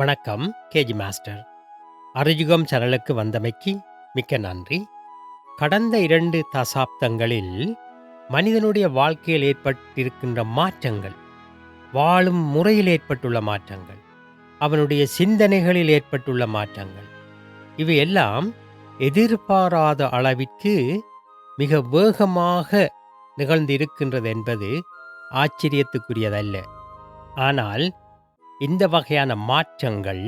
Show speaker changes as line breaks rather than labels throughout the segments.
வணக்கம் KG master. அருஜுகம் சேனலுக்கு வந்தமைக்கு மிக்க நன்றி. கடந்த இரண்டு தசாப்தங்களில் மனிதனுடைய வாழ்க்கையில் ஏற்பட்டிருக்கின்ற மாற்றங்கள் வாழும் முறையில் ஏற்பட்டுள்ள மாற்றங்கள் அவனுடைய சிந்தனைகளில் ஏற்பட்டுள்ள மாற்றங்கள் இவையெல்லாம் எதிர்பாராத அளவிற்கு மிக வேகமாக நிகழ்ந்திருக்கின்றது என்பது ஆச்சரியத்துக்குரியதல்ல. ஆனால் இந்த வகையான மாற்றங்கள்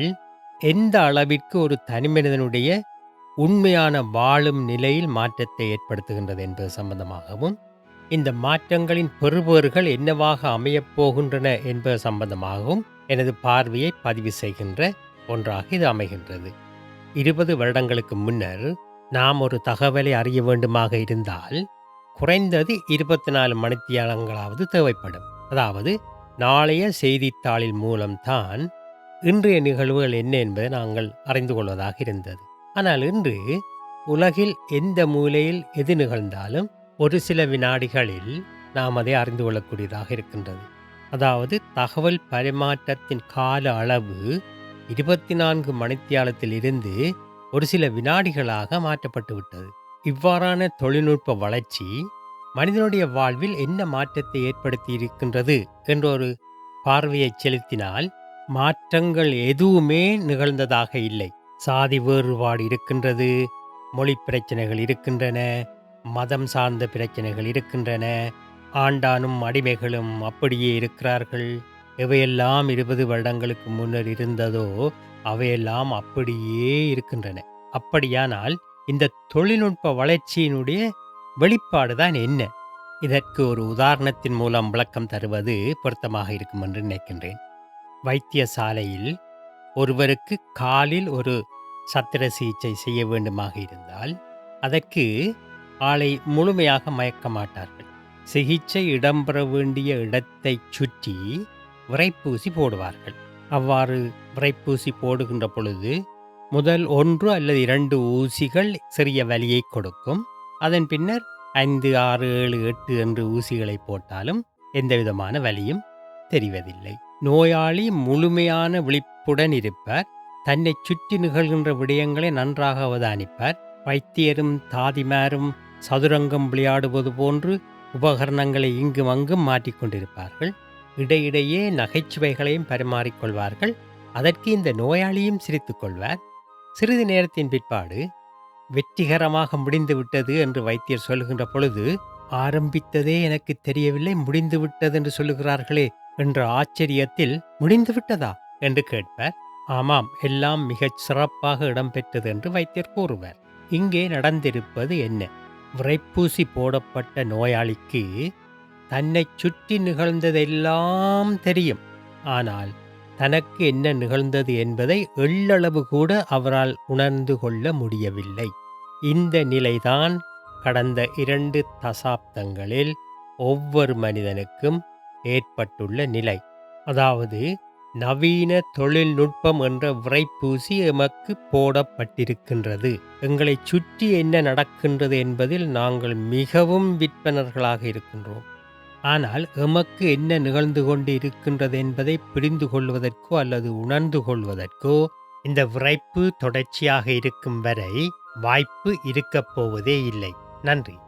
எந்த அளவிற்கு ஒரு தனிமனிதனுடைய உண்மையான வாழும் நிலையில் மாற்றத்தை ஏற்படுத்துகின்றது என்பது சம்பந்தமாகவும் இந்த மாற்றங்களின் பெறுபேறுகள் என்னவாக அமையப் போகின்றன என்பது சம்பந்தமாகவும் எனது பார்வையை பதிவு செய்கின்ற ஒன்றாக இது அமைகின்றது. இருபது வருடங்களுக்கு முன்னர் நாம் ஒரு தகவலை அறிய வேண்டுமாக இருந்தால் குறைந்தது இருபத்தி நாலு மணித்தியாலங்களாவது தேவைப்படும். அதாவது நாளைய செய்தித்தாளின் மூலம்தான் இன்றைய நிகழ்வுகள் என்ன என்பதை நாங்கள் அறிந்து கொள்வதாக இருந்தது. ஆனால் இன்று உலகில் எந்த மூலையில் எது நிகழ்ந்தாலும் ஒரு சில வினாடிகளில் நாம் அதை அறிந்து கொள்ளக்கூடியதாக இருக்கின்றது. அதாவது தகவல் பரிமாற்றத்தின் கால அளவு இருபத்தி நான்கு மணித்தியாலத்தில் இருந்து ஒரு சில வினாடிகளாக மாற்றப்பட்டு விட்டது இவ்வாறான தொழில்நுட்ப வளர்ச்சி மனிதனுடைய வாழ்வில் என்ன மாற்றத்தை ஏற்படுத்தி இருக்கின்றது என்ற ஒரு பார்வையை செலுத்தினால் மாற்றங்கள் எதுவுமே நிகழ்ந்ததாக இல்லை. சாதி வேறுபாடு இருக்கின்றது மொழி பிரச்சனைகள் இருக்கின்றன மதம் சார்ந்த பிரச்சனைகள் இருக்கின்றன ஆண்டானும் அடிமைகளும் அப்படியே இருக்கிறார்கள். எவையெல்லாம் இருபது வருடங்களுக்கு முன்னர் இருந்ததோ அவையெல்லாம் அப்படியே இருக்கின்றன. அப்படியானால் இந்த தொழில்நுட்ப வளர்ச்சியினுடைய வெளிப்பாடுதான் என்ன? இதற்கு ஒரு உதாரணத்தின் மூலம் விளக்கம் தருவது பொருத்தமாக இருக்கும் என்று நினைக்கின்றேன். வைத்தியசாலையில் ஒருவருக்கு காலில் ஒரு சத்திர சிகிச்சை செய்ய வேண்டுமாக இருந்தால் அதற்கு ஆளை முழுமையாக மயக்க மாட்டார்கள். சிகிச்சை இடம்பெற வேண்டிய இடத்தை சுற்றி விரைப்பூசி போடுவார்கள். அவ்வாறு விரைப்பூசி போடுகின்ற பொழுது முதல் ஒன்று அல்லது இரண்டு ஊசிகள் சிறிய வலியை கொடுக்கும். அதன் பின்னர் ஐந்து ஆறு ஏழு எட்டு என்று ஊசிகளை போட்டாலும் எந்த விதமான வலியும் தெரிவதில்லை. நோயாளி முழுமையான விழிப்புடன் இருப்பார். தன்னை சுற்றி நிகழ்கின்ற விடயங்களை நன்றாக அவதானிப்பார். வைத்தியரும் தாதிமாரும் சதுரங்கம் விளையாடுவது போன்று உபகரணங்களை இங்கும் அங்கும் மாற்றிக்கொண்டிருப்பார்கள் இடையிடையே நகைச்சுவைகளையும் பரிமாறிக்கொள்வார்கள் அதற்கு இந்த நோயாளியும் சிரித்துக் கொள்வார். சிறிது நேரத்தின் பிற்பாடு வெற்றிகரமாக முடிந்து விட்டது என்று வைத்தியர் சொல்லுகின்ற பொழுது ஆரம்பித்ததே எனக்கு தெரியவில்லை முடிந்து விட்டது என்று சொல்லுகிறார்களே என்ற ஆச்சரியத்தில் முடிந்து விட்டதா? என்று கேட்பர் ஆமாம் எல்லாம் மிகச் சிறப்பாக இடம்பெற்றது என்று வைத்தியர் கூறுவர். இங்கே நடந்திருப்பது என்ன? விரைப்பூசி போடப்பட்ட நோயாளிக்கு தன்னை சுற்றி நிகழ்ந்ததெல்லாம் தெரியும். ஆனால் தனக்கு என்ன நிகழ்ந்தது என்பதை எள்ளளவு கூட அவரால் உணர்ந்து கொள்ள முடியவில்லை. இந்த நிலைதான் கடந்த இரண்டு தசாப்தங்களில் ஒவ்வொரு மனிதனுக்கும் ஏற்பட்டுள்ள நிலை. அதாவது நவீன தொழில்நுட்பம் என்ற விரைப்பூசி எமக்கு போடப்பட்டிருக்கின்றது. எங்களை சுற்றி என்ன நடக்கின்றது என்பதில் நாங்கள் மிகவும் விற்பனர்களாக இருக்கின்றோம். ஆனால் எமக்கு என்ன நிகழ்ந்து கொண்டு இருக்கின்றது என்பதை புரிந்து கொள்வதற்கோ அல்லது உணர்ந்து கொள்வதற்கோ இந்த விரைப்பு தொடர்ச்சியாக இருக்கும் வரை வாய்ப்பு இருக்கப் போவதே இல்லை. நன்றி.